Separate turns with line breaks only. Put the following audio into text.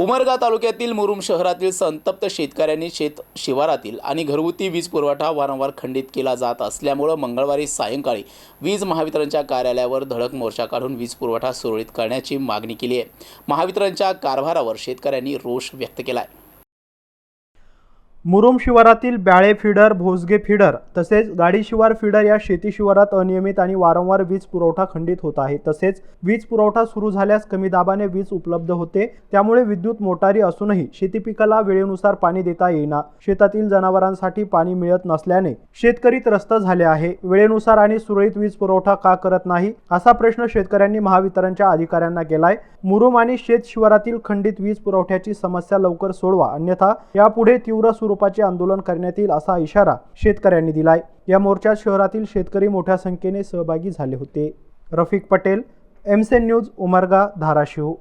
उमरगा तालुक्यातील मुरुम शहरातील संतप्त शेतकऱ्यांनी शेत शिवारातील आणि घरगुती वीज पुरवठा वारंवार खंडित केला जात असल्यामुळं मंगळवारी सायंकाळी वीज महावितरणच्या कार्यालयावर धडक मोर्चा काढून वीज पुरवठा सुरळीत करण्याची मागणी केली आहे. महावितरणच्या कारभारावर शेतकऱ्यांनी रोष व्यक्त केला आहे
मुरुम शिवारातील ब्याळे फिडर भोसगे फिडर तसेच गाडी शिवार फिडर या शेती शिवारात अनियमित आणि वारंवार वीज पुरवठा खंडित होत आहे. तसेच वीज पुरवठा सुरू झाल्यास कमी दाबाने वीज उपलब्ध होते. त्यामुळे विद्युत मोटारी असूनही शेती पिकाला वेळेनुसार पाणी देता येईना. शेतातील जनावरांसाठी पाणी मिळत नसल्याने शेतकरी त्रस्त झाले आहे. वेळेनुसार आणि सुरळीत वीज पुरवठा का करत नाही असा प्रश्न शेतकऱ्यांनी महावितरणच्या अधिकाऱ्यांना केलाय. मुरुम आणि शेत शिवारातील खंडित वीज पुरवठ्याची समस्या लवकर सोडवा. अन्यथा यापुढे तीव्र स्वरूपाचे आंदोलन करण्यात येईल असा इशारा शेतकऱ्यांनी दिलाय. या मोर्चात शहरातील शेतकरी मोठ्या संख्येने सहभागी झाले होते. रफिक पटेल एमसेन न्यूज उमरगा धाराशिव.